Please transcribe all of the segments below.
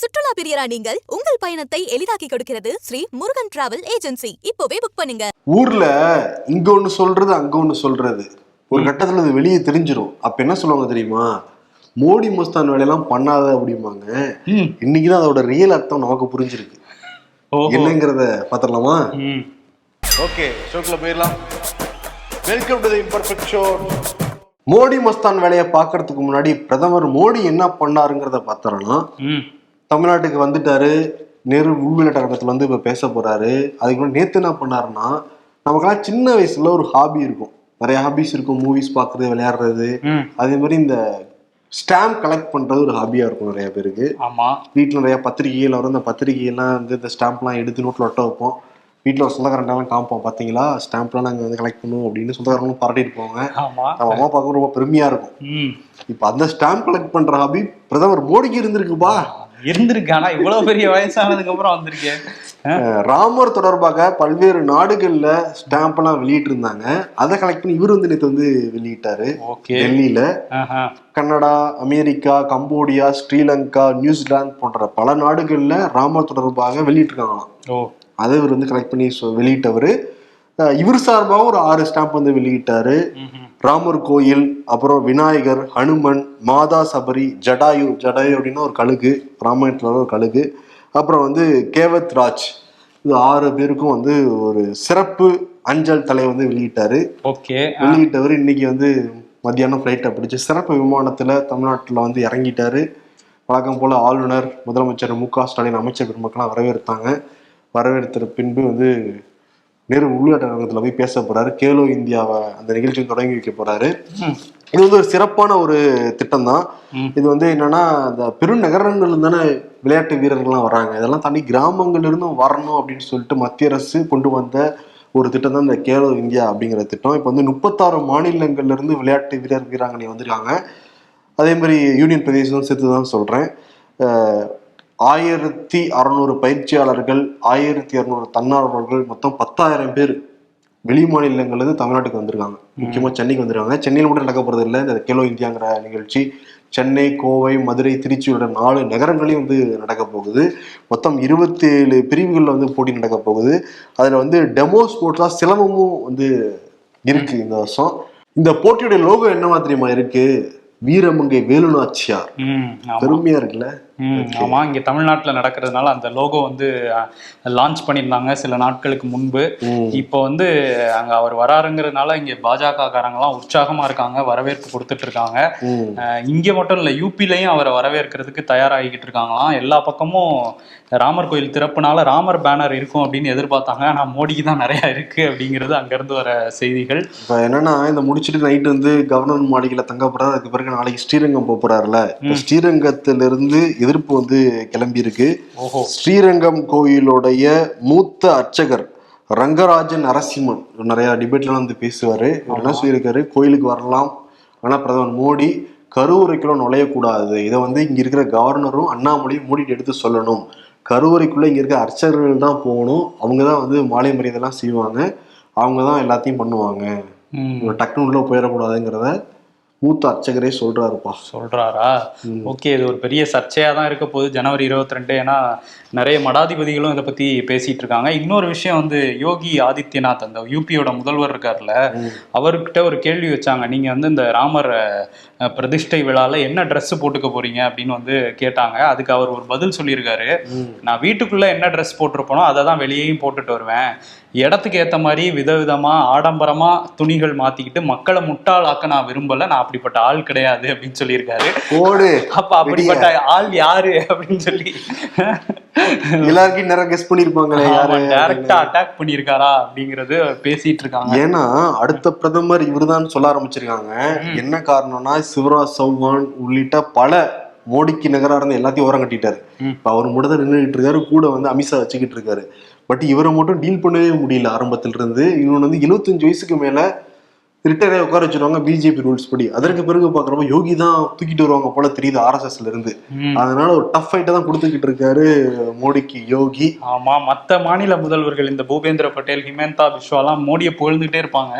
சுற்றுலா பிரியரா நீங்கள் உங்கள் பயணத்தை எளிதாக்கி கொடுக்கிறது ஸ்ரீ முருகன் டிராவல் ஏஜென்சி. இப்போவே புக் பண்ணுங்க. ஊர்ல இங்க ஒண்ணு சொல்றது அங்க ஒண்ணு சொல்றது. ஒரு கட்டத்துல அது வெளியே தெரிஞ்சிரும். அப்ப என்ன சொல்லுவாங்க தெரியுமா? மோடி மஸ்தான் வேலையெல்லாம் பண்ணாத அப்படிம்பாங்க. இன்னைக்குதான் அதோட ரியல் அர்த்தம் நமக்கு புரிஞ்சிருக்கு. என்னங்கிறத பாத்திரலாமா ஓகே ஷோக்குள்ள போயிடலாம். Welcome to the imperfect show Modi Mastan வேலையை பார்க்கறதுக்கு முன்னாடி பிரதமர் மோடி என்ன பண்ணாருங்கிறத பார்த்தரலாம் ம். தமிழ்நாட்டுக்கு வந்துட்டாரு. நேரு உள்விளையாட்டத்தில் வந்து இப்போ பேச போறாரு. அதுக்கு நேத்து என்ன பண்ணாருன்னா நமக்கெல்லாம் சின்ன வயசுல ஒரு ஹாபி இருக்கும். நிறைய ஹாபிஸ் இருக்கும். மூவிஸ் பார்க்கறது விளையாடுறது. அதே மாதிரி இந்த ஸ்டாம்ப் கலெக்ட் பண்றது ஒரு ஹாபியா இருக்கும் நிறைய பேருக்கு. ஆமா. வீட்டில் நிறைய பத்திரிகைகள் வரும். இந்த பத்திரிகையெல்லாம் வந்து இந்த ஸ்டாம்ப்லாம் எடுத்து நோட்டில் ஒட்ட வைப்போம். வீட்டில் ஒரு சொந்தக்காரன்லாம் காமிப்போம். பார்த்தீங்களா ஸ்டாம்ப்லாம் நாங்கள் வந்து கலெக்ட் பண்ணுவோம் அப்படின்னு சொந்தக்காரங்களும் பாராட்டிட்டு போவாங்க. நம்ம அம்மா பார்க்க ரொம்ப பெருமையா இருக்கும். இப்போ அந்த ஸ்டாம்ப் கலெக்ட் பண்ற ஹாபி பிரதமர் மோடிக்கு இருந்திருக்குப்பா. இருந்திருக்கு. ஆனா இவ்வளவு பெரிய வயசானதுக்கு அப்புறம் வந்திருக்கேன் ராமர் தொடர்பாக பல்வேறு நாடுகள்ல ஸ்டாம்ப் எல்லாம் வெளியிட்டு இருந்தாங்க அதை கலெக்ட் பண்ணி இவர் வந்து நேற்று வந்து வெளியிட்டாரு. டெல்லியில. Canada America Cambodia Sri Lanka New Zealand போன்ற பல நாடுகள்ல ராமர் தொடர்பாக வெளியிட்டிருக்காங்களாம். அதை இவர் வந்து கலெக்ட் பண்ணி வெளியிட்டவர். இவர் சார்பாக ஒரு ஆறு ஸ்டாம்ப் வந்து வெளியிட்டாரு. ராமர் கோயில் அப்புறம் விநாயகர் ஹனுமன் மாதா சபரி ஜடாயு ஜடாயு அப்படின்னா ஒரு கழுகு ராமாயணத்துல ஒரு கழுகு. அப்புறம் வந்து கேவத் ராஜ். இது ஆறு பேருக்கும் வந்து ஒரு சிறப்பு அஞ்சல் தலை வந்து வெளியிட்டாரு. ஓகே. வெளியிட்டவர் இன்னைக்கு வந்து மத்தியானம் ஃப்ளைட்டை பிடிச்சி சிறப்பு விமானத்துல தமிழ்நாட்டுல வந்து இறங்கிட்டாரு. வழக்கம் போல ஆளுநர் முதலமைச்சர் மு க ஸ்டாலின் அமைச்சர் பெருமக்கள்லாம் வரவேற்றாங்க. வரவேற்ற பின்பு வந்து நேரு உள்நாட்டு அரங்கத்தில் போய் பேச போறாரு. கேலோ இந்தியாவை அந்த நிகழ்ச்சியை தொடங்கி வைக்க போறாரு. இது வந்து ஒரு சிறப்பான ஒரு திட்டம் தான். இது வந்து என்னன்னா இந்த பெருநகரங்கள்ல தானே விளையாட்டு வீரர்கள்லாம் வராங்க. இதெல்லாம் தாண்டி கிராமங்கள்ல இருந்தும் வரணும் அப்படின்னு சொல்லிட்டு மத்திய அரசு கொண்டு வந்த ஒரு திட்டம் தான் இந்த கேலோ இந்தியா அப்படிங்கிற திட்டம். இப்போ வந்து முப்பத்தாறு மாநிலங்கள்ல இருந்து விளையாட்டு வீரர் வீராங்கனை வந்திருக்காங்க. அதே மாதிரி யூனியன் பிரதேசம் சேர்த்து தான் சொல்றேன் ஆயிரத்தி அறநூறு பயிற்சியாளர்கள் ஆயிரத்தி இரநூறு தன்னார்வலர்கள் மொத்தம் பத்தாயிரம் பேர் வெளி மாநிலங்கள்ல இருந்து தமிழ்நாட்டுக்கு வந்திருக்காங்க. முக்கியமா சென்னைக்கு வந்திருக்காங்க. சென்னையில் மட்டும் நடக்க போறது இல்லை. இந்த கேலோ இந்தியாங்கிற நிகழ்ச்சி சென்னை கோவை மதுரை திருச்சி நாலு நகரங்களையும் வந்து நடக்க போகுது. மொத்தம் இருபத்தி ஏழு பிரிவுகளில் வந்து போட்டி நடக்க போகுது. அதுல வந்து டெமோ ஸ்போர்ட்ஸா சிலம்பமும் வந்து இருக்கு இந்த வருஷம். இந்த போட்டியுடைய லோகோ என்னவா தெரியுமா இருக்கு? வீரமங்கை வேலுநாச்சியார். பெருமையா இருக்குல்ல? ம் ஆமா இங்க தமிழ்நாட்டுல நடக்கிறதுனால அந்த லோகோ வந்து லான்ச் பண்ணியிருந்தாங்க சில நாட்களுக்கு முன்பு. இப்போ வந்து அங்க அவர் வராருங்கிறதுனால இங்க பாஜக காரங்களாம் உற்சாகமா இருக்காங்க வரவேற்பு கொடுத்துட்டு இருக்காங்க இங்க மட்டும் இல்ல யூபிலையும் அவரை வரவேற்கிறதுக்கு தயாராகிக்கிட்டு இருக்காங்களாம் எல்லா பக்கமும் ராமர் கோயில் திறப்புனால ராமர் பேனர் இருக்கும் அப்படின்னு எதிர்பார்த்தாங்க. ஆனா மோடிக்கு தான் நிறைய இருக்கு அப்படிங்கிறது அங்க இருந்து வர செய்திகள். இப்ப என்னன்னா இந்த முடிச்சிட்டு நைட் வந்து கவர்னர் மாளிகையில தங்க போறாரு அதுக்கு பிறகு நாளைக்கு ஸ்ரீரங்கம் போக போறாருல இப்ப ஸ்ரீரங்கத்திலிருந்து எதிர்ப்பு வந்து கிளம்பி இருக்கு ஓஹோ. ஸ்ரீரங்கம் கோயிலுடைய மூத்த அர்ச்சகர் ரங்கராஜன் நரசிம்மன். நிறைய டிபேட்லாம் வந்து பேசுவாரு. என்ன சொல்லியிருக்காரு? கோயிலுக்கு வரலாம். ஆனா பிரதமர் மோடி கருவறைக்குள்ள நுழையக்கூடாது. இதை வந்து இங்க இருக்கிற கவர்னரும் அண்ணாமலையும் மோடிட்டு எடுத்து சொல்லணும். கருவறைக்குள்ள இங்க இருக்க அர்ச்சகர்கள் தான் போகணும். அவங்க தான் வந்து மாலை மரியாதைலாம் செய்வாங்க. அவங்க தான் எல்லாத்தையும் பண்ணுவாங்க. ம். இவன் டக்குனு உள்ள போயிடக்கூடாதுங்கிறத மூத்த அர்ச்சகரே சொல்றாருப்பா. சொல்றாரா? ஓகே இது ஒரு பெரிய சர்ச்சையா தான் இருக்க போகுது. ஜனவரி இருபத்தி ரெண்டு ஏன்னா நிறைய மடாதிபதிகளும் இதை பத்தி பேசிட்டு இருக்காங்க. இன்னொரு விஷயம் வந்து யோகி ஆதித்யநாத் அந்த யூபியோட முதல்வர் இருக்கார்ல அவர்கிட்ட ஒரு கேள்வி வச்சாங்க. நீங்க வந்து இந்த ராமர் பிரதிஷ்டை விழால என்ன Dress போட்டுக்க போறீங்க அப்படின்னு வந்து கேட்டாங்க. அதுக்கு அவர் ஒரு பதில் சொல்லியிருக்காரு. நான் வீட்டுக்குள்ள என்ன Dress போட்டிருப்பனோ அதை தான் வெளியேயும் போட்டுட்டு வருவேன். இடத்துக்கு ஏத்த மாதிரி விதவிதமா ஆடம்பரமா துணிகள் மாத்திக்கிட்டு மக்களை முட்டாளாக்க நான் விரும்பல. நான் அப்படிப்பட்ட ஆள் கிடையாது அப்படின்னு சொல்லியிருக்காரு. ஓடு அப்ப அப்படிப்பட்ட ஆள் யாரு அப்படின்னு சொல்லி. எல்லாருக்கும் நேரம் கெஸ் பண்ணிருப்பாங்களே யாரு டைரக்டா அட்டாக் பண்ணியிருக்காரா அப்படிங்கறது பேசிட்டு இருக்காங்க. ஏன்னா அடுத்த பிரதமர் இவர்தான் சொல்ல ஆரம்பிச்சிருக்காங்க. என்ன காரணம்னா சிவராஜ் சௌகான் உள்ளிட்ட பல மோடிக்கு நகரா இருந்த எல்லாத்தையும் ஓரம் கட்டிட்டாரு. இப்ப அவர் மட்டும் தான் நின்றுட்டு இருக்காரு கூட வந்து அமித்ஷா வச்சுக்கிட்டு இருக்காரு. பட் இவரை மட்டும் டீல் பண்ணவே முடியல ஆரம்பத்திலிருந்து. இருந்து வந்து 75 வயசுக்கு மேலே ரிட்டையர் ஆகி உட்கார வச்சிருவாங்க பிஜேபி ரூல்ஸ் படி. அதற்கு பிறகு பாக்குறப்ப யோகி தான் தூக்கிட்டு வருவாங்க போல தெரியுது ஆர்எஸ்எஸ்ல இருந்து. அதனால ஒரு டஃப் ஃபைட்டை தான் கொடுத்துக்கிட்டு இருக்காரு மோடிக்கு யோகி. ஆமா மத்த மாநில முதல்வர்கள் இந்த பூபேந்திர பட்டேல் ஹிமந்தா பிஸ்வாலாம் மோடியை புகழ்ந்துட்டே இருப்பாங்க.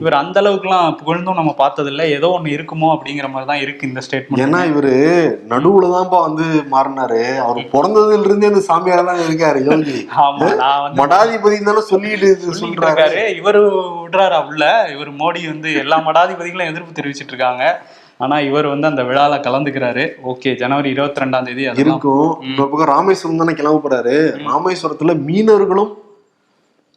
இவர் அந்த அளவுக்குலாம் புகழ்ந்தும் நம்ம பார்த்ததில்ல. ஏதோ ஒண்ணு இருக்குமோ அப்படிங்கிற மாதிரி தான் இருக்கு இந்த ஸ்டேட்மெண்ட் ஏன்னா இவரு நடுவுல தான்ப்பா வந்து மாறினாரு. அவர் பிறந்ததுல இருந்தே அந்த சாமியாரா தான் இருக்காரு யோகி. ஆமா நான் வந்து மடாதிபதி தானே சொல்லிட்டு சொல்றாரு. இவரு விடுறாரா உள்ள? இவர் மோடி வந்து எல்லா மடாதிபதிகளும் எதிர்ப்பு தெரிவிச்சிட்டு இருக்காங்க. ஆனா இவர் வந்து அந்த விழால கலந்துக்கிறாரு. ஓகே ஜனவரி இருபத்தி ரெண்டாம் தேதி இருக்கும். இன்னொரு பக்கம் ராமேஸ்வரம் தானே கிளம்ப போறாரு. ராமேஸ்வரத்துல மீனவர்களும்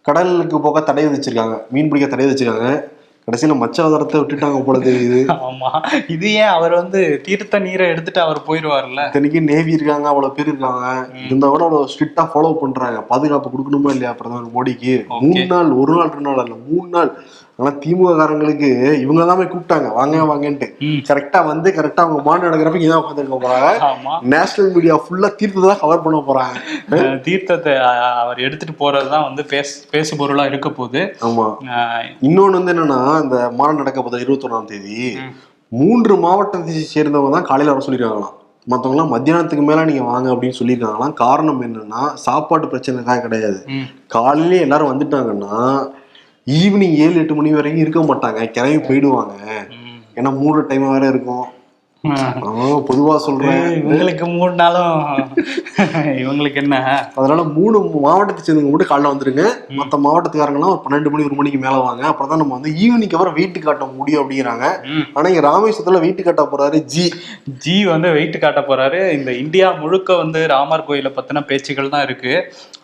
கடலுக்கு போக தடை விதிச்சிருக்காங்க. மீன் பிடிக்க தடை விதிச்சிருக்காங்க. கடைசியில மச்சாவதாரத்தை விட்டுட்டாங்க போல தெரியுது. ஆமா. இது ஏன் அவர் வந்து தீர்த்த நீரை எடுத்துட்டு அவர் போயிடுவார்ல இத்தனைக்கு நேவி இருக்காங்க அவ்வளவு பேர் இருக்காங்க. இருந்தா கூட அவ்வளவு ஸ்ட்ரிக்டா ஃபாலோ பண்றாங்க. பாதுகாப்பு கொடுக்கணுமா இல்லையா பிரதமர் மோடிக்கு? மூணு நாள் ஒரு நாள் ரெண்டு நாள் இல்ல மூணு நாள். ஆனா திமுக காரங்களுக்கு இவங்க தான் போய் கூப்பிட்டாங்க. வாங்க வாங்கன்ட்டு. கரெக்டா வந்து கரெக்டா அவங்க மாடு நடக்கிறப்ப இதான் உட்காந்துருக்க போறாங்க. நேஷனல் மீடியா ஃபுல்லா தீர்த்து தான் கவர் பண்ண போறாங்க. தீர்த்தத்தை அவர் எடுத்துட்டு போறதுதான் வந்து பேசு பேசு பொருளா இருக்க போகுது. ஆமா. இன்னொன்னு வந்து என்னன்னா இந்த மாநாடு நடக்க போகுது இருபத்தொன்னாம் தேதி. மூன்று மாவட்டத்தை சேர்ந்தவங்க தான் காலையில வர சொல்லியிருக்காங்களாம் மற்றவங்களாம் மத்தியானத்துக்கு மேல நீங்க வாங்க அப்படின்னு சொல்லியிருக்காங்களாம் காரணம் என்னன்னா சாப்பாடு பிரச்சனைக்காக கிடையாது. ம். காலையிலே எல்லாரும் வந்துட்டாங்கன்னா ஈவினிங் ஏழு எட்டு மணி வரைக்கும் இருக்க மாட்டாங்க. கிளம்பி போயிடுவாங்க. ஏன்னா மூணு டைம் வேற இருக்கும். பொதுவா சொல்றேன். இவங்களுக்கு மூணு நாளும் இவங்களுக்கு என்ன? அதனால மூணு மாவட்டத்தை சேர்ந்தவங்க மட்டும் காலைல வந்துருங்க. மற்ற மாவட்டத்துக்காரங்களாம் ஒரு பன்னெண்டு மணி ஒரு மணிக்கு மேல வாங்க. அப்புறம் தான் நம்ம வந்து ஈவினிங் அப்புறம் வெயிட் காட்ட முடியும் அப்படிங்கிறாங்க. ஆனா இங்க ராமேஸ்வரத்துல வெயிட் காட்ட போறாரு ஜி ஜி வந்து வெயிட் காட்ட போறாரு. இந்த இந்தியா முழுக்க வந்து ராமர் கோயிலை பத்தின பேச்சுகள் தான் இருக்கு.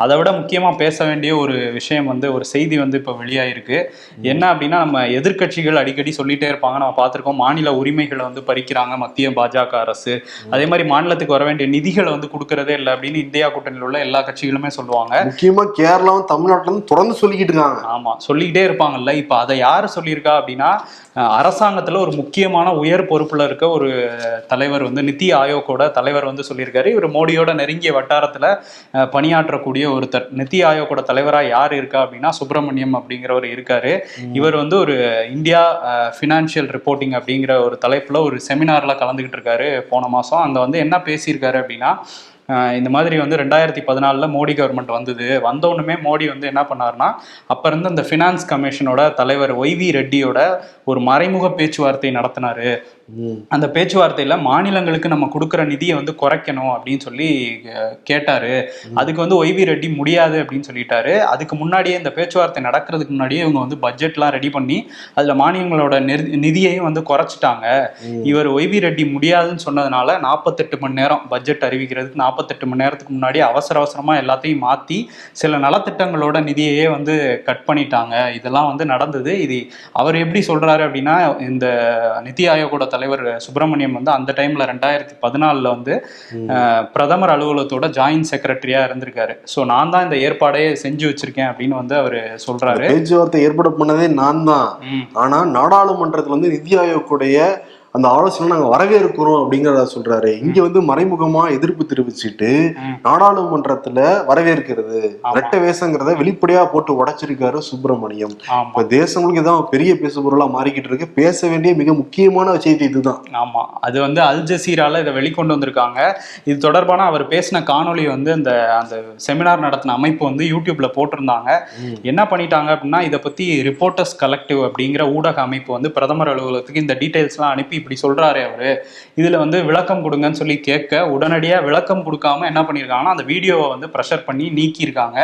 அதை விட முக்கியமா பேச வேண்டிய ஒரு விஷயம் வந்து ஒரு செய்தி வந்து இப்ப வெளியாயிருக்கு. என்ன அப்படின்னா நம்ம எதிர்க்கட்சிகள் அடிக்கடி சொல்லிட்டே இருப்பாங்க. நம்ம பார்த்திருக்கோம் மாநில உரிமைகளை வந்து பறிக்கிறாங்க மத்திய பாஜக அரசு. அதே மாதிரி மாநிலத்துக்கு வர வேண்டிய நிதிகளை வந்து கொடுக்கறதே இல்லை அப்படின்னு இந்தியா கூட்டணியில் உள்ள எல்லா கட்சிகளுமே சொல்லுவாங்க. முக்கியமா கேரளாவும் தமிழ்நாட்டுல இருந்து தொடர்ந்து சொல்லிக்கிட்டு இருக்காங்க. ஆமா சொல்லிக்கிட்டே இருப்பாங்கல்ல. இப்ப அதை யாரு சொல்லியிருக்கா அப்படின்னா அரசாங்கத்துல ஒரு முக்கியமான உயர் பொறுப்புல இருக்க ஒரு தலைவர் வந்து நித்தி ஆயோக்கோட தலைவர் வந்து சொல்லியிருக்காரு. இவர் மோடியோட நெருங்கிய வட்டாரத்துல பணியாற்றக்கூடிய ஒருத்தர். நித்தி ஆயோக்கோட தலைவரா யார் இருக்கா அப்படின்னா சுப்பிரமணியம் அப்படிங்கிறவர் இருக்காரு. இவர் வந்து ஒரு இந்தியா ஃபினான்ஷியல் ரிப்போர்ட்டிங் அப்படிங்கிற ஒரு தலைப்புல ஒரு செமினார்ல கலந்துக்கிட்டு இருக்காரு போன மாசம். அங்கே வந்து என்ன பேசியிருக்காரு அப்படின்னா இந்த மாதிரி வந்து ரெண்டாயிரத்தி பதினாலில் மோடி கவர்மெண்ட் வந்தது. வந்தவுடனே மோடி வந்து என்ன பண்ணாருன்னா அப்போ இருந்த அந்த ஃபினான்ஸ் கமிஷனோட தலைவர் ஒய் வி ரெட்டியோட ஒரு மறைமுக பேச்சுவார்த்தை நடத்தினாரு. அந்த பேச்சுவார்த்தையில மாநிலங்களுக்கு நம்ம கொடுக்குற நிதியை வந்து குறைக்கணும் அப்படின்னு சொல்லி கேட்டாரு. அதுக்கு வந்து ஒய்வி ரெட்டி முடியாது அப்படின்னு சொல்லிட்டாரு. அதுக்கு முன்னாடியே இந்த பேச்சுவார்த்தை நடக்கிறதுக்கு முன்னாடியே இவங்க வந்து பட்ஜெட்லாம் ரெடி பண்ணி அதுல மாநிலங்களோட நிதியையும் வந்து குறைச்சிட்டாங்க. இவர் ஒய்வி ரெட்டி முடியாதுன்னு சொன்னதுனால நாற்பத்தெட்டு மணி நேரம் பட்ஜெட் அறிவிக்கிறதுக்கு நாற்பத்தெட்டு மணி நேரத்துக்கு முன்னாடி அவசர அவசரமா எல்லாத்தையும் மாத்தி சில நலத்திட்டங்களோட நிதியையே வந்து கட் பண்ணிட்டாங்க. இதெல்லாம் வந்து நடந்தது. இது அவர் எப்படி சொல்றாரு அப்படின்னா இந்த நிதி ஆயோகோட தலைவர் சுப்பிரமணியம் வந்து அந்த டைம்ல ரெண்டாயிரத்தி பதினாலில் வந்து பிரதமர் அலுவலகத்தோட ஜாயின்ட் செக்ரட்டரியா இருந்திருக்காரு. ஸோ நான் தான் இந்த ஏற்பாடையே செஞ்சு வச்சிருக்கேன் அப்படின்னு வந்து அவர் சொல்றாரு. பேச்சுவார்த்தை ஏற்பாடு பண்ணதே நான் தான். ஆனா நாடாளுமன்றத்துல வந்து நிதி ஆயோக்குடைய அந்த ஆலோசனை நாங்க வரவேற்கிறோம் அப்படிங்கறத சொல்றாரு. இங்க வந்து மறைமுகமா எதிர்ப்பு தெரிவிச்சுட்டு. நாடாளுமன்றத்துல வரவேற்கிறது. ரெட்ட வேஷங்கிறத வெளிப்படையா போட்டு உடைச்சிருக்காரு சுப்பிரமணியம். இப்ப தேசங்களுக்கு இதான் பெரிய பேசு பொருளா மாறிக்கிட்டு இருக்கு. பேச வேண்டிய மிக முக்கியமான செய்தி இதுதான். ஆமா. அது வந்து அல் ஜசீரால இதை வெளிக்கொண்டு வந்திருக்காங்க. இது தொடர்பான அவர் பேசின காணொளி வந்து அந்த அந்த செமினார் நடத்தின அமைப்பு வந்து யூடியூப்ல போட்டிருந்தாங்க. என்ன பண்ணிட்டாங்க அப்படின்னா இதை பத்தி ரிப்போர்ட்டர்ஸ் கலெக்டிவ் அப்படிங்கிற ஊடக அமைப்பு வந்து பிரதமர் அலுவலகத்துக்கு இந்த டீடைல்ஸ்லாம் அனுப்பி இப்படி சொல்றாரு அவரு. இதுல வந்து விளக்கம் கொடுங்கன்னு சொல்லி கேட்க உடனடியா விளக்கம் கொடுக்காம என்ன பண்ணியிருக்காங்கன்னா அந்த வீடியோவை வந்து ப்ரெஷர் பண்ணி நீக்கியிருக்காங்க.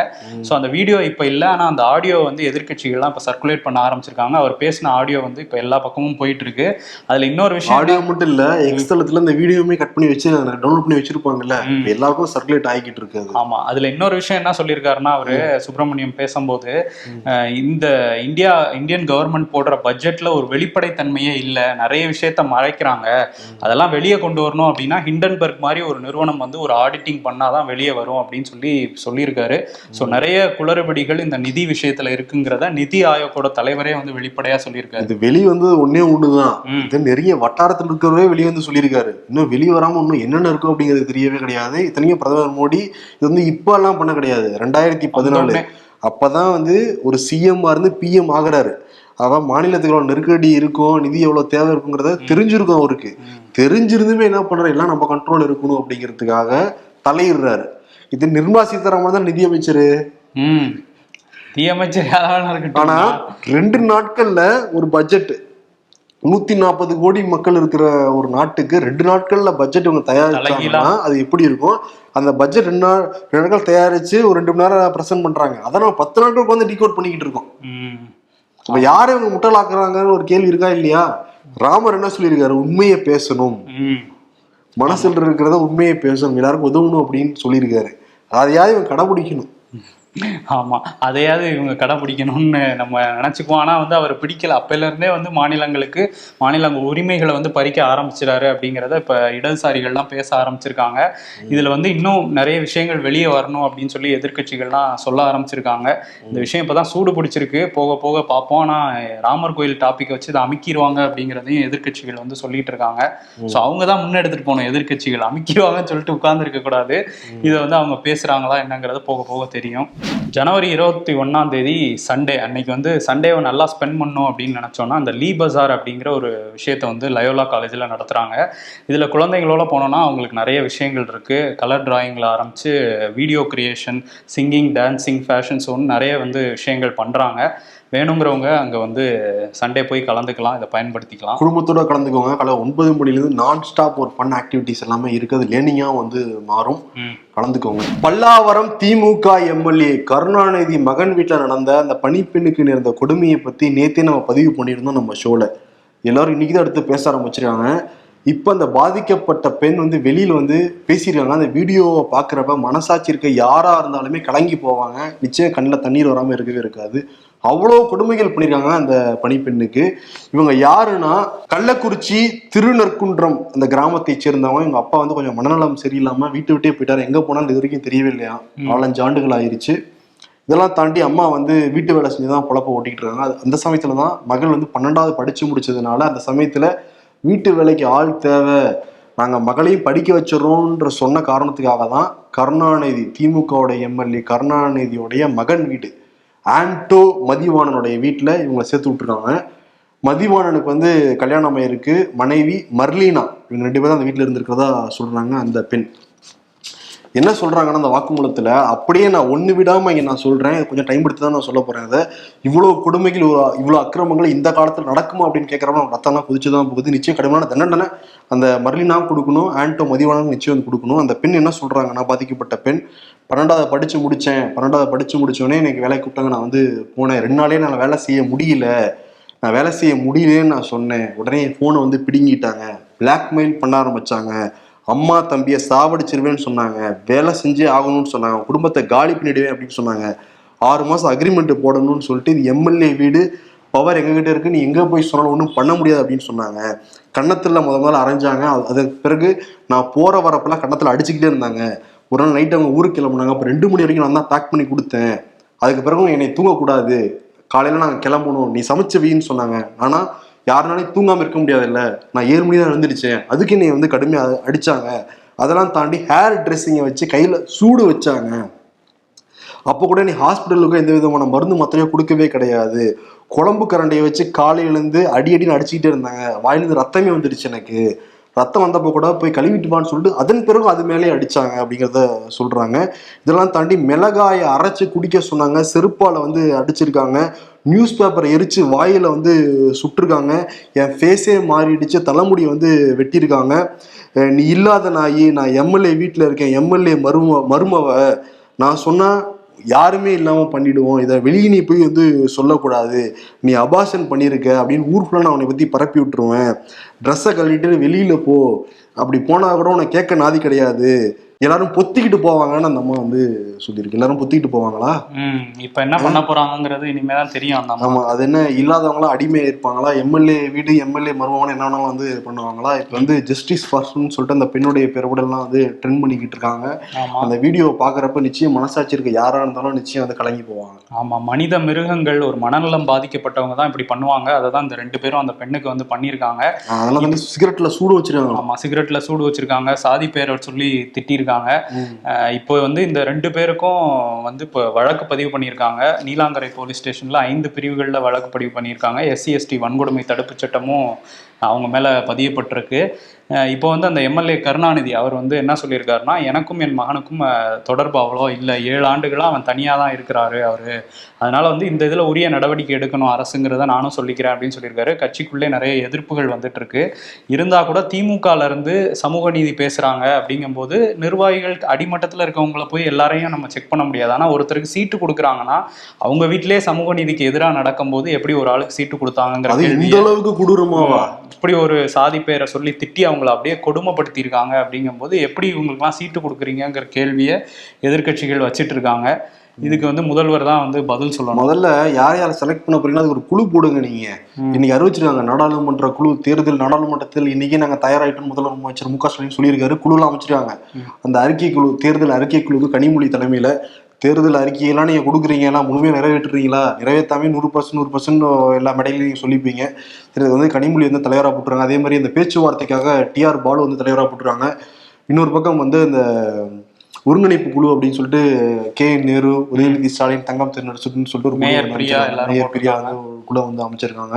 ஸோ அந்த வீடியோ இப்போ இல்லை ஆனால் அந்த ஆடியோ வந்து எதிர்க்கட்சிகள்லாம் இப்போ சர்க்குலேட் பண்ண ஆரம்பிச்சிருக்காங்க. அவர் பேசின ஆடியோ வந்து இப்போ எல்லா பக்கமும் போயிட்டு இருக்கு அதுல இன்னொரு விஷயம் ஆடியோ மட்டும் இல்ல எக்ஸ் தளத்துல இந்த வீடியோவுமே கட் பண்ணி வச்சு டவுன்லோட் பண்ணி வச்சிருப்பாங்கல்ல. எல்லாருக்கும் சர்க்குலேட் ஆகிக்கிட்டு இருக்கு ஆமா. அதுல இன்னொரு விஷயம் என்ன சொல்லியிருக்காருன்னா அவரு சுப்பிரமணியம் பேசும்போது இந்த இந்தியா இந்தியன் கவர்மெண்ட் போடுற பட்ஜெட்ல ஒரு வெளிப்படைத்தன்மையே இல்ல. நிறைய விஷயத்த மறைக்கிறாங்க அதெல்லாம் வெளியே கொண்டு வரணும் அப்படின்னா ஹிண்டன்பர்க் மாதிரி ஒரு நிறுவனம் வந்து ஒரு ஆடிட்டிங் பண்ணாதான் வெளியே வரும் அப்படின்னு சொல்லி சொல்லியிருக்காரு. ஸோ நிறைய குளறுபடிகள் இந்த நிதி விஷயத்துல இருக்குங்கிறத நிதி ஆயோக்கோட தலைவரே வந்து வெளிப்படையா சொல்லியிருக்காரு. இது வெளி வந்து ஒன்னே ஒண்ணுதான். இது நிறைய வட்டாரத்தில் இருக்கிறவரே வெளியே வந்து சொல்லியிருக்காரு. இன்னும் வெளியே வராம இன்னும் என்னென்ன இருக்கும் அப்படிங்கிறது தெரியவே கிடையாது. இத்தனைக்கும் பிரதமர் மோடி இது வந்து இப்ப எல்லாம் பண்ண கிடையாது. ரெண்டாயிரத்தி பதினாலு. அப்பதான் வந்து ஒரு சிஎம் இருந்து பிஎம் ஆகுறாரு. அதான் மாநிலத்துக்கு எவ்வளவு நெருக்கடி இருக்கும் நிதி எவ்வளவு தேவை இருக்குங்கிறத தெரிஞ்சிருக்கும் அவருக்கு. தெரிஞ்சிருந்துமே என்ன பண்றாரு எல்லாம் நம்ம கண்ட்ரோல் இருக்கணும் அப்படிங்கிறதுக்காக தலையிடுறாரு. இது நிர்மலா சீதாராமன் தான் நிதி அமைச்சரு. ம். தீ அமைச்சர் யாராவது இருக்கட்டும். ஆனா ரெண்டு நாட்கள்ல ஒரு பட்ஜெட் நூத்தி நாற்பது கோடி மக்கள் இருக்கிற ஒரு நாட்டுக்கு ரெண்டு நாட்கள்ல பட்ஜெட் இவங்க தயாரிச்சாங்கன்னா அது எப்படி இருக்கும்? அந்த பட்ஜெட் ரெண்டு நாள் ரெண்டு நாட்கள் தயாரிச்சு ஒரு ரெண்டு மணி நேரம் பிரசன்ட் பண்றாங்க. அதை நம்ம பத்து நாட்களுக்கு வந்து டிகோட் பண்ணிக்கிட்டு இருக்கோம். ம். அப்ப யாரை இவங்க முட்டலாக்குறாங்கன்னு ஒரு கேள்வி இருக்கா இல்லையா? ராமர் என்ன சொல்லியிருக்காரு? உண்மையை பேசணும். மனசுல இருக்கிறத உண்மையை பேசணும். எல்லாருக்கும் உதவணும் அப்படின்னு சொல்லியிருக்காரு. அதையாவது இவன் கடைபிடிக்கணும். ஆமா. அதையாவது இவங்க கடைபிடிக்கணும்னு நம்ம நினைச்சுக்குவோம். ஆனா வந்து அவர் பிடிக்கல. அப்பையில இருந்தே வந்து மாநிலங்களுக்கு மாநில உரிமைகளை வந்து பறிக்க ஆரம்பிச்சிடாரு அப்படிங்கிறத இப்ப இடதுசாரிகள்லாம் பேச ஆரம்பிச்சிருக்காங்க. இதுல வந்து இன்னும் நிறைய விஷயங்கள் வெளியே வரணும் அப்படின்னு சொல்லி எதிர்க்கட்சிகள்லாம் சொல்ல ஆரம்பிச்சிருக்காங்க. இந்த விஷயம் இப்பதான் சூடு பிடிச்சிருக்கு. போக போக பார்ப்போம். ஆனா ராமர் கோயில் டாபிக் வச்சு இதை அமுக்கிடுவாங்க அப்படிங்கிறதையும் எதிர்க்கட்சிகள் வந்து சொல்லிட்டு இருக்காங்க. ஸோ அவங்க தான் முன்னெடுத்துட்டு போகணும். எதிர்க்கட்சிகள் அமுக்கிடுவாங்கன்னு சொல்லிட்டு உட்கார்ந்து இருக்க கூடாது இதை வந்து அவங்க பேசுறாங்களா என்னங்கிறது போக போக தெரியும். ஜனவரி இருபத்தி ஒன்றாம் தேதி சண்டே. அன்னைக்கு வந்து சண்டேவை நல்லா ஸ்பெண்ட் பண்ணும் அப்படின்னு நினச்சோன்னா அந்த லீ பஜார் அப்படிங்கிற ஒரு விஷயத்த வந்து லயோலா காலேஜில் நடத்துகிறாங்க இதில் குழந்தைங்களோட போனோம்னா அவங்களுக்கு நிறைய விஷயங்கள் இருக்குது கலர் டிராயிங்கில் ஆரம்பித்து video creation singing dancing fashion ஷோன்னு நிறைய வந்து விஷயங்கள் பண்ணுறாங்க வேணுங்கிறவங்க அங்க வந்து சண்டே போய் கலந்துக்கலாம் இதை பயன்படுத்திக்கலாம். குடும்பத்தோட கலந்துக்கோங்க. காலை ஒன்பது மணிலேருந்து நான் ஸ்டாப் ஒரு ஃபன் ஆக்டிவிட்டிஸ் எல்லாமே இருக்குது. லேர்னிங்காக வந்து மாறும். கலந்துக்கோங்க. பல்லாவரம் திமுக எம்எல்ஏ கருணாநிதி மகன் வீட்டில் நடந்த அந்த பணிப்பெண்ணுக்கு நேர்ந்த கொடுமையை பற்றி நேத்தே நம்ம பதிவு பண்ணியிருந்தோம் நம்ம ஷோவில் எல்லாரும் இன்னைக்கு தான் எடுத்து பேச ஆரம்பிச்சிருக்காங்க. இப்போ அந்த பாதிக்கப்பட்ட பெண் வந்து வெளியில் வந்து பேசியிருக்காங்க. அந்த வீடியோவை பார்க்குறப்ப மனசாட்சி இருக்க யாராக இருந்தாலுமே கலங்கி போவாங்க. நிச்சயம் கண்ணில் தண்ணீர் வராமல் இருக்கவே இருக்காது. அவ்வளோ கொடுமைகள் பண்ணியிருக்காங்க அந்த பணிப்பெண்ணுக்கு. இவங்க யாருன்னா கள்ளக்குறிச்சி திருநற்குன்றம் அந்த கிராமத்தை சேர்ந்தவங்க எங்க அப்பா வந்து கொஞ்சம் மனநலம் சரியில்லாம வீட்டு விட்டே போயிட்டாரு. எங்க போனாலும் இது வரைக்கும் தெரியவே இல்லையா? நாலஞ்சு ஆண்டுகள் ஆயிருச்சு. இதெல்லாம் தாண்டி அம்மா வந்து வீட்டு வேலை செஞ்சு தான் பொழப்ப ஓட்டிக்கிட்டு இருக்காங்க. அந்த சமயத்துல தான் மகள் வந்து பன்னெண்டாவது படிச்சு முடிச்சதுனால அந்த சமயத்துல வீட்டு வேலைக்கு ஆள் தேவை. நாங்க மகளையும் படிக்க வச்சிடறோன்ற சொன்ன காரணத்துக்காக தான் கருணாநிதி திமுகவோட எம்எல்ஏ கருணாநிதியோடைய மகன் வீடு. ஆண்டோ மதிவாணனுடைய வீட்டில் இவங்களை சேர்த்து விட்டுருக்காங்க. மதிவாணனுக்கு வந்து கல்யாணம் ஆயிருக்கு மனைவி மர்லீனா. இவங்க ரெண்டு பேரும் அந்த வீட்டில் இருந்திருக்கிறதா சொல்கிறாங்க அந்த பெண். என்ன சொல்கிறாங்கன்னா அந்த வாக்குமூலத்தில் அப்படியே நான் ஒன்று விடாமல் இங்கே நான் சொல்கிறேன் கொஞ்சம் டைம் எடுத்து தான் நான் சொல்ல போகிறேன் அதை இவ்வளோ கொடுமைகள் இவ்வளோ அக்கிரமங்கள் இந்த காலத்தில் நடக்குமா? அப்படின்னு கேட்கறப்ப ரத்தம்லாம் குதிச்சு தான் போகுது. நிச்சயம் கடுமையான தண்டனை. அந்த மர்லினாவும் கொடுக்கணும். ஆண்டோ மதிவானம் நிச்சயம் வந்து கொடுக்கணும். அந்த பெண் என்ன சொல்கிறாங்கன்னா பாதிக்கப்பட்ட பெண் பன்னெண்டாவது படிச்சு முடிச்சேன். பன்னெண்டாவது படிச்சு முடிச்சோடனே எனக்கு வேலைக்கு கூப்பிட்டாங்க. நான் வந்து போனேன். ரெண்டு நாளே நான் வேலை செய்ய முடியல. நான் வேலை செய்ய முடியலன்னு நான் சொன்னேன். உடனே என் ஃபோனை வந்து பிடுங்கிட்டாங்க. பிளாக்மெயில் பண்ண ஆரம்பிச்சாங்க. அம்மா தம்பியை சாவடிச்சிருவேன்னு சொன்னாங்க. வேலை செஞ்சே ஆகணும்னு சொன்னாங்க. குடும்பத்தை காலி பண்ணிடுவேன் அப்படின்னு சொன்னாங்க. ஆறு மாதம் அக்ரிமெண்ட் போடணும்னு சொல்லிட்டு இது எம்எல்ஏ வீடு பவர் எங்ககிட்ட இருக்கு நீ எங்க போய் சொன்னாலும் ஒன்றும் பண்ண முடியாது அப்படின்னு சொன்னாங்க. கன்னத்தில் முத முதல்ல அரைஞ்சாங்க. அது- அதுக்கு பிறகு நான் போற வரப்பெல்லாம் கன்னத்தில் அடிச்சுக்கிட்டே இருந்தாங்க. ஒரு நாள் நைட் அவங்க ஊருக்கு கிளம்புனாங்க. அப்போ ரெண்டு மணி வரைக்கும் நான் தான் பேக் பண்ணி கொடுத்தேன். அதுக்கு பிறகு என்னை தூங்கக்கூடாது. காலையில் நாங்கள் கிளம்பணும். நீ சமைச்ச வீன்னு சொன்னாங்க. ஆனால் யாருனாலையும் தூங்காமல் இருக்க முடியாதுல்ல. நான் ஏழு மணி தான் எழுந்திரிச்சேன். அதுக்கு என்னை வந்து கடுமையாக அடித்தாங்க அதெல்லாம் தாண்டி ஹேர் ட்ரெஸ்ஸிங்கை வச்சு கையில் சூடு வச்சாங்க. அப்போ கூட நீ ஹாஸ்பிட்டலுக்கு எந்த விதமான மருந்து மாத்திரையோ கொடுக்கவே கிடையாது. குழம்பு கரண்டையை வச்சு காலையிலேருந்து அடி அடின்னு அடிச்சுக்கிட்டே இருந்தாங்க. வாயிலிருந்து ரத்தமே வந்துடுச்சு எனக்கு. ரத்தம் வந்தப்போ கூட போய் கழுவிட்டுவான்னு சொல்லிட்டு அதன் பிறகு அது மேலே அடிச்சாங்க அப்படிங்கிறத சொல்றாங்க. இதெல்லாம் தாண்டி மிளகாயை அரைச்சு குடிக்க சொன்னாங்க. செருப்பால வந்து அடிச்சிருக்காங்க. நியூஸ் பேப்பரை எரிச்சு வாயில் வந்து சுட்டிருக்காங்க. என் ஃபேஸே மாறிடுச்சு. தலைமுடியை வந்து வெட்டியிருக்காங்க நீ இல்லாத நாயி நான் எம்எல்ஏ வீட்டில் இருக்கேன். எம்எல்ஏ மரும மருமவ. நான் சொன்னா யாருமே இல்லாமல் பண்ணிடுவோம். இதை வெளியே நீ போய் வந்து சொல்லக்கூடாது. நீ அபாஷன் பண்ணியிருக்க அப்படின்னு ஊர் ஃபுல்லாக நான் அவனை பற்றி பரப்பி விட்டுருவேன். ட்ரெஸ்ஸை கழட்டிட்டு வெளியில் போ. அப்படி போனால் கூட உனக்கு கேட்க நாதி கிடையாது. எல்லாரும் பொத்திக்கிட்டு போவாங்கன்னு அந்த அம்மா வந்து சொல்லியிருக்கு. எல்லாரும் பொத்திக்கிட்டு போவாங்களா? இப்போ என்ன பண்ண போறாங்கங்கிறது இனிமே தான் தெரியும் அந்த ஆமா அது என்ன இல்லாதவங்களா அடிமையா இருப்பாங்களா? எம்எல்ஏ வீடு எம்எல்ஏ மருமகன் என்ன வேணாலும் வந்து பண்ணுவாங்களா? இப்போ வந்து ஜஸ்டிஸ் ஃபர்ஸ்ட்னு சொல்லிட்டு அந்த பெண்ணுடைய பெருவுடல்லாம் வந்து ட்ரெண்ட் பண்ணிக்கிட்டு இருக்காங்க. அந்த வீடியோ பாக்குறப்ப நிச்சயம் மனசாட்சி இருக்க யாரா இருந்தாலும் நிச்சயம் வந்து கலங்கி போவாங்க. ஆமா மனித மிருகங்கள் ஒரு மனநலம் பாதிக்கப்பட்டவங்க தான் இப்படி பண்ணுவாங்க. அதை தான் இந்த ரெண்டு பேரும் அந்த பெண்ணுக்கு வந்து பண்ணியிருக்காங்க. அதெல்லாம் வந்து சிகரெட்ல சூடு வச்சிருக்காங்க. ஆமா சிகரெட்ல சூடு வச்சிருக்காங்க. சாதி பேரை சொல்லி திட்டியிருக்காங்க. சொல்லியிருக்காங்க அஹ் இப்போ வந்து இந்த ரெண்டு பேருக்கும் வந்து இப்போ வழக்கு பதிவு பண்ணியிருக்காங்க. நீலாங்கரை போலீஸ் ஸ்டேஷன்ல ஐந்து பிரிவுகளில் வழக்கு பதிவு பண்ணியிருக்காங்க. எஸ்சி எஸ்டி வன்கொடுமை தடுப்புச் சட்டமும் அவங்க மேலே பதியப்பட்டிருக்கு. இப்போ வந்து அந்த எம்எல்ஏ கருணாநிதி அவர் வந்து என்ன சொல்லியிருக்காருன்னா எனக்கும் என் மகனுக்கும் தொடர்பு அவ்வளோ இல்லை. ஏழு ஆண்டுகளாக அவன் தனியாக தான் இருக்கிறாரு அவர். அதனால வந்து இந்த இதில் உரிய நடவடிக்கை எடுக்கணும் அரசுங்கிறத நானும் சொல்லிக்கிறேன் அப்படின்னு சொல்லியிருக்காரு. கட்சிக்குள்ளே நிறைய எதிர்ப்புகள் வந்துட்டு இருக்கு இருந்தால் கூட திமுகல இருந்து சமூக நீதி பேசுகிறாங்க அப்படிங்கும்போது நிர்வாகிகள் அடிமட்டத்தில் இருக்கவங்கள போய் எல்லாரையும் நம்ம செக் பண்ண முடியாது. ஆனால் ஒருத்தருக்கு சீட்டு கொடுக்குறாங்கன்னா அவங்க வீட்டிலேயே சமூக நீதிக்கு எதிராக நடக்கும்போது எப்படி ஒரு ஆளுக்கு சீட்டு கொடுத்தாங்கிற இந்த அளவுக்கு கொடூரமாவா? இப்படி ஒரு சாதி பேரை சொல்லி திட்டி அவங்கள அப்படியே கொடுமைப்படுத்தியிருக்காங்க அப்படிங்கும்போது எப்படி இவங்களுக்குலாம் சீட்டு கொடுக்குறீங்கங்கிற கேள்வியை எதிர்க்கட்சிகள் வச்சிட்டு இருக்காங்க இதுக்கு வந்து முதல்வர் தான் வந்து பதில் சொல்லணும். முதல்ல யார் யாரை செலக்ட் பண்ண போறீங்களோ அதுக்கு ஒரு குழு போடுங்க நீங்க. இன்னைக்கு அறிவிச்சிருக்காங்க நாடாளுமன்ற குழு தேர்தல் நாடாளுமன்றத்தில் இன்னைக்கு நாங்க தயாராயிட்டோம் முதலமைச்சர் மு க ஸ்டாலின் சொல்லியிருக்காரு குழுலாம் அமைச்சிருக்காங்க. அந்த அறிக்கை குழு தேர்தல் அறிக்கை குழுக்கு கனிமொழி தலைமையில தேர்தல் அறிக்கையெல்லாம் நீங்க கொடுக்குறீங்களா முழுமையாக நிறைவேற்றுறீங்களா? நிறைவேற்றாமே நூறு பர்சன்ட் நூறு பர்சன்ட் எல்லா மேடையிலையும் நீங்க சொல்லிப்பீங்க. இது வந்து கனிமொழி வந்து தலைவராக போட்டுருக்காங்க. அதே மாதிரி இந்த பேச்சுவார்த்தைக்காக டிஆர் பாலு வந்து தலைவராக போட்டுருக்காங்க. இன்னொரு பக்கம் வந்து இந்த ஒருங்கிணைப்பு குழு அப்படின்னு சொல்லிட்டு கே நேரு உதயநிதி ஸ்டாலின் தங்கம் தென்னரசுன்னு சொல்லிட்டு ஒரு மேயர் பிரியா மேயர் பிரியா குழு வந்து அமைச்சிருக்காங்க.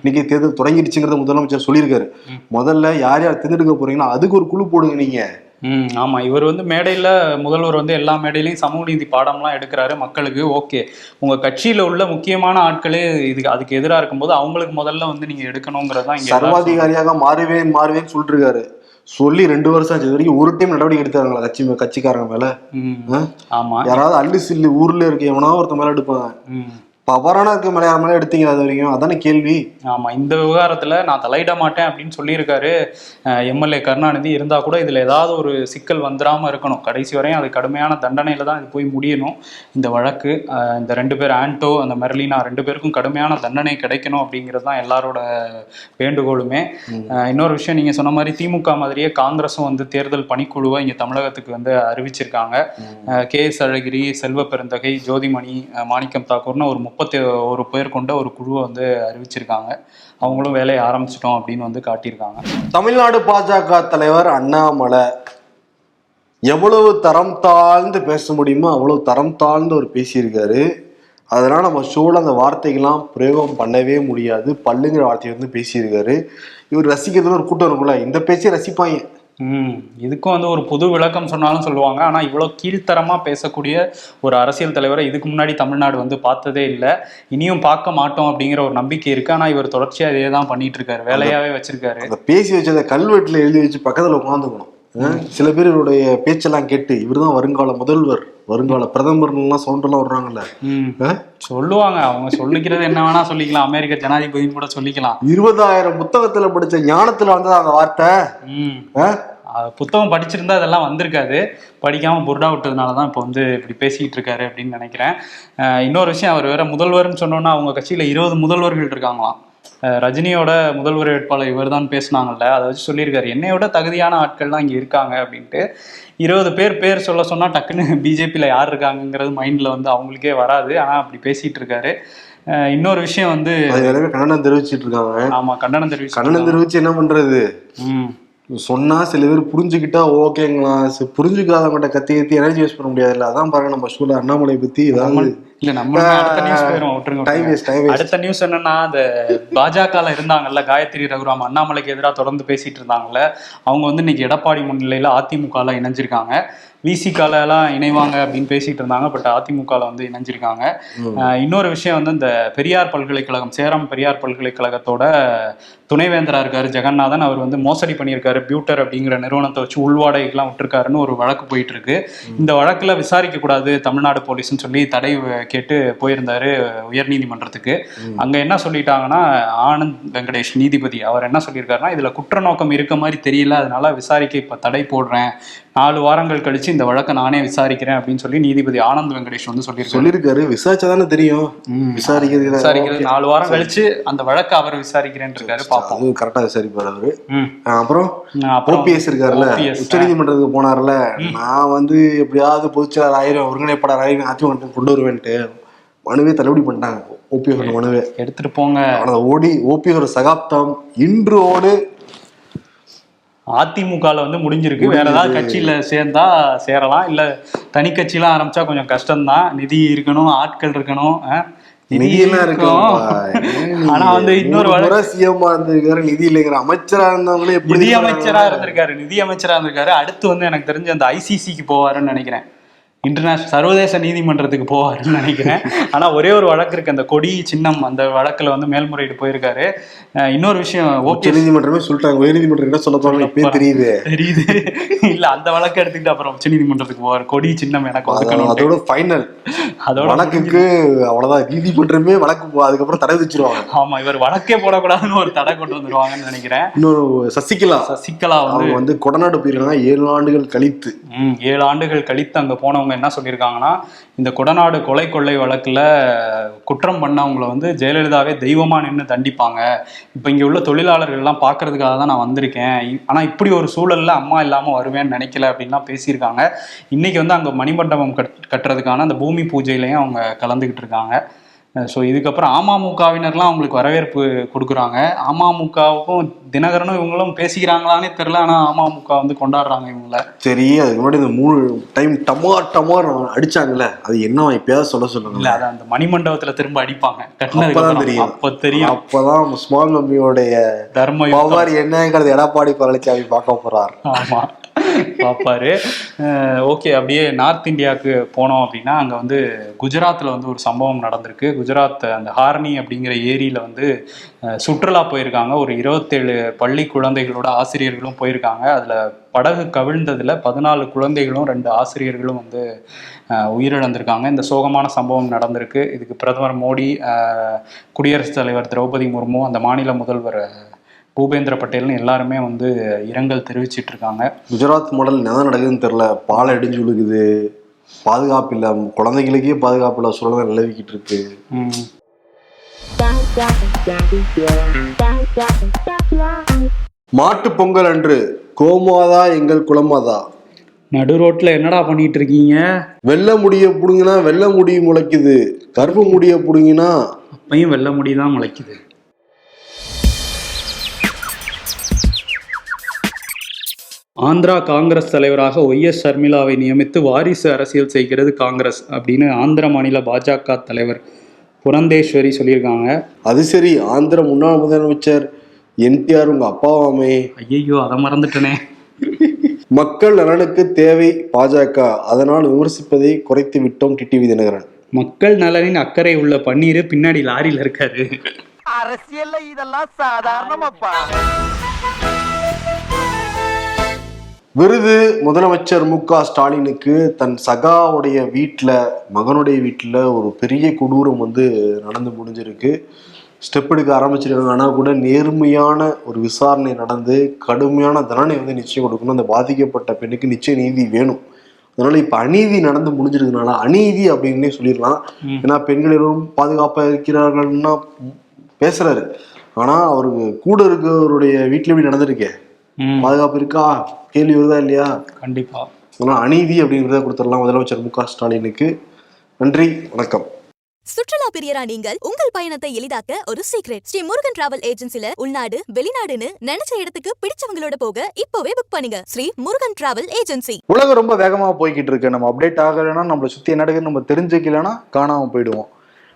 இன்னைக்கு தேர்தல் தொடங்கிடுச்சுங்கிறத முதலமைச்சர் சொல்லியிருக்காரு. முதல்ல யார் யார் தேர்ந்தெடுக்க போறீங்களோ அதுக்கு ஒரு குழு போடுங்க நீங்க. ம் ஆமா. இவர் வந்து மேடையில முதல்வர் வந்து எல்லா மேடையிலையும் சமூக நீதி பாடம்லாம் எடுக்கிறாரு மக்களுக்கு. ஓகே. உங்க கட்சியில உள்ள முக்கியமான ஆட்களே இதுக்கு அதுக்கு எதிராக இருக்கும்போது அவங்களுக்கு முதல்ல வந்து நீங்க எடுக்கணுங்கிறது தான் சர்வாதிகாரியாக மாறுவேன் மாறுவேன் சொல்லிட்டு இருக்காரு சொல்லி ரெண்டு வருஷம் ஆச்சு. வரைக்கும் ஒரு டைம் நடவடிக்கை எடுத்தாங்களா கட்சி கட்சிக்காரங்க மேல? ஆமா. யாராவது அள்ளு சில்லு ஊர்ல இருக்க எவனா ஒருத்த மேல எடுப்பாங்க பவரான இருக்க மேல யார் மேல எடுத்தீங்க அது வரைக்கும்? அதானே கேள்வி. ஆமா இந்த விவகாரத்துல நான் தலையிட மாட்டேன் அப்படின்னு சொல்லியிருக்காரு எம்எல்ஏ கருணாநிதி. இருந்தா கூட இதுல ஏதாவது ஒரு சிக்கல் வந்துடாம இருக்கணும். கடைசி வரையும் அது கடுமையான தண்டனையில தான் இது போய் முடியணும். இந்த வழக்கு இந்த ரெண்டு பேர் ஆன்டோ அந்த மெர்லினா ரெண்டு பேருக்கும் கடுமையான தண்டனை கிடைக்கணும் அப்படிங்கிறது தான் எல்லாரோட வேண்டுகோளுமே. இன்னொரு விஷயம் நீங்க சொன்ன மாதிரி திமுக மாதிரியே காங்கிரஸும் வந்து தேர்தல் பணிக்குழுவை இங்க தமிழகத்துக்கு வந்து அறிவிச்சிருக்காங்க. கே எஸ் அழகிரி செல்வ பெருந்தகை ஜோதிமணி மாணிக்கம் தாக்கூர்னு ஒரு முப்பத்தி ஒரு பேர் கொண்ட ஒரு குழுவை வந்து அறிவிச்சிருக்காங்க. அவங்களும் வேலையை ஆரம்பிச்சிட்டோம் அப்படின்னு வந்து காட்டியிருக்காங்க. தமிழ்நாடு பாஜக தலைவர் அண்ணாமலை எவ்வளவு தரம் தாழ்ந்து பேச முடியுமோ அவ்வளவு தரம் தாழ்ந்து அவர் பேசியிருக்காரு. அதனால நம்ம ஷோல அந்த வார்த்தைகள்லாம் பிரயோகம் பண்ணவே முடியாது. பல்லுங்கிற வார்த்தையை வந்து பேசியிருக்காரு. இவர் ரசிக்கிறதுல ஒரு கூட்டம் இருக்கும்ல இந்த பேச்சை ரசிப்பாங்க. இதுக்கும் வந்து ஒரு புது விளக்கம் சொன்னாலும் சொல்லுவாங்க. ஆனா இவ்வளவு கீழ்த்தரமா பேசக்கூடிய ஒரு அரசியல் தலைவரை இதுக்கு முன்னாடி தமிழ்நாடு வந்து பார்த்ததே இல்லை. இனியும் பார்க்க மாட்டோம் அப்படிங்கிற ஒரு நம்பிக்கை இருக்கு. ஆனா இவர் தொடர்ச்சியா இதே தான் பண்ணிட்டு இருக்காரு. வேலையாவே வச்சிருக்காரு. பேசி வச்சதை கல்வெட்டுல எழுதி வச்சு பக்கத்துல உட்காந்துக்கணும் சில பேர் இவருடைய பேச்செல்லாம் கேட்டு இவர்தான் வருங்கால முதல்வர் வருங்கால பிரதமர்லாம் சவுண்டெல்லாம் விடுறாங்கல்ல? சொல்லுவாங்க. அவங்க சொல்லிக்கிறது என்ன வேணா சொல்லிக்கலாம். அமெரிக்க ஜனாதிபதினு கூட சொல்லிக்கலாம். இருபதாயிரம் புத்தகத்துல படிச்ச ஞானத்துல வந்ததா அந்த வார்த்தை? புத்தகம் படிச்சிருந்தா அதெல்லாம் வந்திருக்காது. படிக்காம புர்டா விட்டதுனால தான் இப்போ வந்து இப்படி பேசிக்கிட்டு இருக்காரு அப்படின்னு நினைக்கிறேன். இன்னொரு விஷயம் அவர் வேற முதல்வர்னு சொன்னோன்னா அவங்க கட்சியில இருபது முதல்வர்கள் இருக்காங்களாம். ரஜினியோட முதல்வர் வேட்பாளர் இவர் தான் பேசினாங்கல்ல அதை வச்சு சொல்லியிருக்காரு. என்னையோட தகுதியான ஆட்கள் தான் இங்கே இருக்காங்க அப்படின்ட்டு இருபது பேர் பேர் சொல்ல சொன்னா டக்குன்னு பிஜேபியில் யார் இருக்காங்கங்கிறது மைண்டில் வந்து அவங்களுக்கே வராது. ஆனால் அப்படி பேசிட்டு இருக்காரு. இன்னொரு விஷயம் வந்து எல்லாமே கண்டனம் தெரிவிச்சிட்டு இருக்காங்க. ஆமா கண்டனம் தெரிவிச்சு கண்டனம் தெரிவிச்சு என்ன பண்றது? ம். சொன்னா சில பேர் புரிஞ்சுக்கிட்டா ஓகேங்களா? சரி, புரிஞ்சுக்காதவங்ககிட்ட கத்தி கத்தி எனர்ஜி வேஸ்ட் பண்ண முடியாதுல்ல? அதான் பாருங்க நம்ம ஷூல அண்ணாமலை பத்தி. ஏதாவது இல்ல நம்ம அடுத்த நியூஸ் போயிரும் விட்டுருங்க அடுத்த நியூஸ் என்னன்னா அந்த பாஜகல இருந்தாங்கல்ல காயத்ரி ரகுராம் அண்ணாமலைக்கு எதிராக தொடர்ந்து பேசிட்டு இருந்தாங்கல்ல அவங்க வந்து இன்னைக்கு எடப்பாடி முன்னிலையில அதிமுகல இணைஞ்சிருக்காங்க. விசிகால எல்லாம் இணைவாங்க அப்படின்னு பேசிட்டு இருந்தாங்க பட் அதிமுகல வந்து இணைஞ்சிருக்காங்க. இன்னொரு விஷயம் வந்து இந்த பெரியார் பல்கலைக்கழகம் சேலம் பெரியார் பல்கலைக்கழகத்தோட துணைவேந்தரா இருக்காரு ஜெகநாதன். அவர் வந்து மோசடி பண்ணியிருக்காரு பியூட்டர் அப்படிங்கிற நிறுவனத்தை வச்சு உள்வாடகைக்கெல்லாம் விட்டுருக்காருன்னு ஒரு வழக்கு போயிட்டு இருக்கு. இந்த வழக்குல விசாரிக்க கூடாது தமிழ்நாடு போலீஸ்னு சொல்லி தடை கேட்டு போயிருந்தாரு உயர்நீதிமன்றத்துக்கு அங்க என்ன சொல்லிட்டாங்கன்னா ஆனந்த் வெங்கடேஷ் நீதிபதி அவர் என்ன சொல்லியிருக்காருன்னா இதுல குற்ற நோக்கம் இருக்க மாதிரி தெரியல அதனால விசாரிக்க இப்ப தடை போடுறேன். நாலு வாரங்கள் கழிச்சு இந்த வழக்கை நானே விசாரிக்கிறேன் அப்படின்னு சொல்லி நீதிபதி ஆனந்த் வெங்கடேஷ் வந்து சொல்லியிருக்காரு. சொல்லியிருக்காரு. விசாரிச்சா தானே தெரியும். விசாரிக்கிறது விசாரிக்கிறது நாலு வாரம் கழிச்சு அந்த வழக்கை அவர் விசாரிக்கிறேன்னு இருக்காரு பார்ப்போம். அது கரெக்டா விசாரிப்பாரு அவரு. அப்புறம் ஓபிஎஸ் இருக்காருல்ல. உச்ச நீதிமன்றத்துக்கு போனார்ல. நான் வந்து எப்படியாவது பொதுச்செயலாளர் ஆயிரம் ஒருங்கிணைப்பாளர் ஆயிரம் அதிமுக கொண்டு வருவேன்ட்டு. மனுவே தள்ளுபடி பண்ணிட்டாங்க. ஓபிஎஸ் மனுவே. எடுத்துட்டு போங்க. ஆனா ஓடி ஓபிஎஸ் சகாப்தம் இன்றோடு அதிமுகல வந்து முடிஞ்சிருக்கு. வேற ஏதாவது கட்சியில சேர்ந்தா சேரலாம். இல்ல தனி கட்சியெல்லாம் ஆரம்பிச்சா கொஞ்சம் கஷ்டம்தான். நிதி இருக்கணும் ஆட்கள் இருக்கணும் ஆனா வந்து இன்னொரு சிஎம்மா இருந்திருக்காரு நிதி இல்லைங்கிற அமைச்சரா இருந்தவங்களே நிதி? அமைச்சரா இருந்திருக்காரு. நிதி அமைச்சரா இருந்திருக்காரு. அடுத்து வந்து எனக்கு தெரிஞ்சு அந்த ஐசிசிக்கு போவாருன்னு நினைக்கிறேன். இன்டர்நேஷனல் சர்வதேச நீதிமன்றத்துக்கு போவாருன்னு நினைக்கிறேன். ஆனா ஒரே ஒரு வழக்கு இருக்கு. அந்த கொடி சின்னம் அந்த வழக்குல வந்து மேல்முறையீடு போயிருக்காரு. இன்னொரு விஷயம் ஓபிஎஸ் நீதிமன்றமே சொல்லிட்டாங்க. உயர் நீதிமன்றம் என்ன சொல்ல போறாங்க இப்பயே தெரியுது. தெரியுது. இல்ல அந்த வழக்கு எடுத்துக்கிட்டு அப்புறம் உச்ச நீதிமன்றத்துக்கு போவார். கொடி சின்னம் எனக்கு ஒதுக்கணும் அதோட ஃபைனல் அதோட வழக்குக்கு அவ்வளவுதான். நீதிமன்றமே வழக்கு போ- அதுக்கப்புறம் தடை விதிச்சிருவாங்க. ஆமா இவர் வழக்கே போடக்கூடாதுன்னு ஒரு தடை கொண்டு வந்துருவாங்கன்னு நினைக்கிறேன். இன்னொரு சசிகலா. சசிகலா வந்து வந்து கொடநாடு போயிருக்காங்க ஏழு ஆண்டுகள் கழித்து. ஏழு ஆண்டுகள் கழித்து அங்க போனவங்க என்ன சொல்லியிருக்காங்கன்னா இந்த கொடநாடு கொலை கொள்ளை வழக்கில் குற்றம் பண்ணவங்களை வந்து ஜெயலலிதாவே தெய்வமாக நின்று தண்டிப்பாங்க. இப்போ இங்கே உள்ள தொழிலாளர்கள்லாம் பார்க்கறதுக்காக தான் நான் வந்திருக்கேன். ஆனால் இப்படி ஒரு சூழலில் அம்மா இல்லாமல் வருவேன்னு நினைக்கல அப்படின்லாம் பேசியிருக்காங்க. இன்றைக்கி வந்து அங்கே மணிமண்டபம் கட் கட்டுறதுக்கான அந்த பூமி பூஜையிலையும் அவங்க கலந்துக்கிட்டு இருக்காங்க. ஸோ இதுக்கப்புறம் அமமுகவினர்லாம் அவங்களுக்கு வரவேற்பு கொடுக்குறாங்க. அமமுகவுக்கும் தினகரனும் இவங்களும் பேசிக்கிறாங்களான்னே தெரில ஆனால் அமமுக வந்து கொண்டாடுறாங்க இவங்கள. சரி அதுக்கு முன்னாடி இந்த மூணு டைம் டமார் டமார் அடிச்சாங்கல்ல அது என்ன எப்பயாவது சொல்ல இல்ல சொல்லுங்க அத அந்த மணிமண்டபத்துல திரும்ப அடிப்பாங்க. அப்புறம். தெரியும். அப்ப தெரியும். அப்பதான் ஸ்மால் மம்மியோடைய தர்ம என்னங்கிறது எடப்பாடி பழனிசாமி பார்க்க போறார். ஆமா. பார்ப்பாரு. ஓகே அப்படியே நார்த் இந்தியாவுக்கு போனோம் அப்படின்னா அங்கே வந்து குஜராத்தில் வந்து ஒரு சம்பவம் நடந்திருக்கு. குஜராத் அந்த ஹார்னி அப்படிங்கிற ஏரியில் வந்து சுற்றுலா போயிருக்காங்க. ஒரு இருபத்தேழு பள்ளி குழந்தைகளோட ஆசிரியர்களும் போயிருக்காங்க. அதில் படகு கவிழ்ந்ததில் பதினாலு குழந்தைகளும் ரெண்டு ஆசிரியர்களும் வந்து உயிரிழந்திருக்காங்க. இந்த சோகமான சம்பவம் நடந்திருக்கு. இதுக்கு பிரதமர் மோடி குடியரசுத் தலைவர் திரௌபதி முர்மு அந்த மாநில முதல்வர் பூபேந்திர பட்டேல்னு எல்லாருமே வந்து இரங்கல் தெரிவிச்சிட்டு இருக்காங்க குஜராத் மாடல் என்ன நடக்குதுன்னு தெரியல. பாலை இடிஞ்சு விழுகுது. பாதுகாப்பு இல்ல. குழந்தைகளுக்கே பாதுகாப்பு இல்ல. சூழல் நிலவிக்கிட்டு இருக்கு ம். மாட்டுப் பொங்கல் அன்று கோமாதா எங்கள் குலமாதா? நடு ரோட்ல என்னடா பண்ணிட்டு இருக்கீங்க வெள்ளை முடிய புடுங்கினா வெள்ளை முடி முளைக்குது. கருப்பு முடிய புடுங்கினா அப்பையும் வெள்ள முடிதான் முளைக்குது. ஆந்திரா காங்கிரஸ் தலைவராக ஒய் எஸ் ஷர்மிளாவை நியமித்து வாரிசு அரசியல் செய்கிறது காங்கிரஸ் அப்படின்னு ஆந்திர மாநில பாஜக தலைவர் புரந்தேஸ்வரி சொல்லியிருக்காங்க. அது சரி ஆந்திர முன்னாள் முதலமைச்சர் என்டிஆர் உங்க அப்பாவாமே. ஐயையோ அதை மறந்துட்டனே. மக்கள் நலனுக்கு தேவை பாஜக. அதனால் விமர்சிப்பதை குறைத்து விட்டோம் டிடிவி தினகரன். மக்கள் நலனின் அக்கறை உள்ள பன்னீர் பின்னாடி லாரியில இருக்காரு. அரசியல்ல இதெல்லாம் சாதாரணமாப்பா. விருது முதலமைச்சர் மு க ஸ்டாலினுக்கு தன் சகாவுடைய வீட்டில் மகனுடைய வீட்டில் ஒரு பெரிய கொடூரம் வந்து நடந்து முடிஞ்சிருக்கு. ஸ்டெப் எடுக்க ஆரம்பிச்சிருக்காங்க. ஆனால் கூட நேர்மையான ஒரு விசாரணை நடந்து கடுமையான தண்டனை வந்து நிச்சயம் கொடுக்கணும். அந்த பாதிக்கப்பட்ட பெண்ணுக்கு நிச்சய நீதி வேணும். அதனால இப்போ அநீதி நடந்து முடிஞ்சிருக்கனால அநீதி அப்படின்னே சொல்லிடலாம். ஏன்னா பெண்கள் எல்லோரும் பாதுகாப்பாக இருக்கிறார்கள்னா பேசுறாரு. ஆனால் அவருக்கு கூட இருக்கிறவருடைய வீட்டில் எப்படி நடந்திருக்கே. ம், பாதுகாப்பு இருக்கா? கேள்வி வருதா இல்லையா? கண்டிப்பா. அநீதி அப்படிங்கிறத கொடுத்துடலாம். முதலமைச்சர் மு க ஸ்டாலினுக்கு. நன்றி. வணக்கம். சுற்றுலா பிரியரா நீங்கள் உங்கள் பயணத்தை எளிதாக்க ஒரு சீக்ரெட் ஸ்ரீ முருகன் டிராவல் ஏஜென்சில உள்நாடு வெளிநாடுன்னு நினைச்ச இடத்துக்கு பிடிச்சவங்களோட போக இப்போவே புக் பண்ணுங்க. ஸ்ரீ முருகன் டிராவல் ஏஜென்சி உலகம் ரொம்ப வேகமா போய்கிட்டு இருக்கு. நம்ம அப்டேட் ஆகலைன்னா நம்மளை சுத்தி என்ன நம்ம தெரிஞ்சுக்கலைன்னா காணாம போயிடுவோம்.